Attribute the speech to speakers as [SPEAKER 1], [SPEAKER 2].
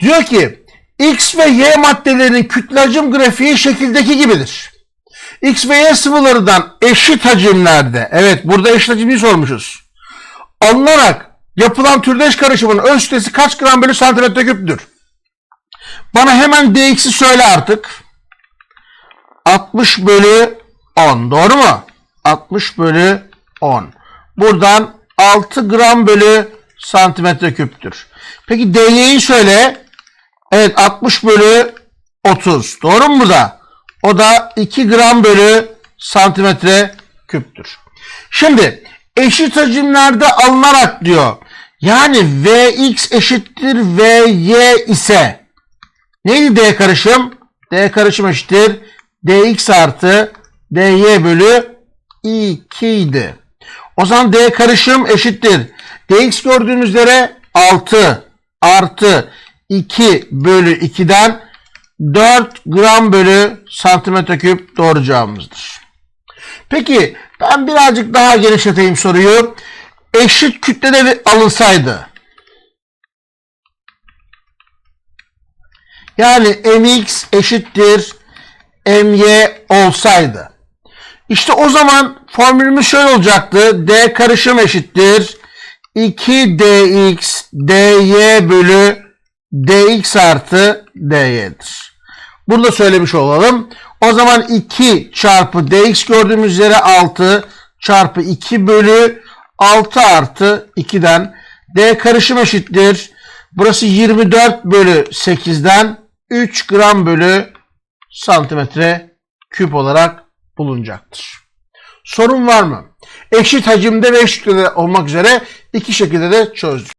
[SPEAKER 1] Diyor ki X ve Y maddelerinin kütle hacim grafiği şekildeki gibidir. X ve Y sıvılarından eşit hacimlerde, evet burada eşit hacimliği sormuşuz. Alınarak yapılan türdeş karışımın öz kütlesi kaç gram bölü santimetre küptür? Bana hemen dx'i söyle artık. 60 bölü 10 doğru mu? 60 bölü 10. Buradan 6 gram bölü santimetre küptür. Peki dy'yi söyle. Evet 60 bölü 30. Doğru mu bu da? O da 2 gram bölü santimetre küptür. Şimdi eşit hacimlerde alınarak diyor. Yani Vx eşittir Vy ise neydi D karışım? D karışım eşittir dx artı dy bölü 2 idi. O zaman D karışım eşittir. dx gördüğümüz üzere 6 artı 2 bölü 2'den 4 gram bölü santimetre küp doğru cevabımızdır. Peki ben birazcık daha genişleteyim soruyu. Eşit kütlede alınsaydı. Yani mx eşittir my olsaydı. İşte o zaman formülümüz şöyle olacaktı. D karışım eşittir. 2dx dy bölü dx artı dy'dir. Bunu da söylemiş olalım. O zaman 2 çarpı dx gördüğümüz üzere 6 çarpı 2 bölü 6 artı 2'den d karışım eşittir. Burası 24 bölü 8'den 3 gram bölü santimetre küp olarak bulunacaktır. Sorun var mı? Eşit hacimde ve eşit olmak üzere iki şekilde de çözdük.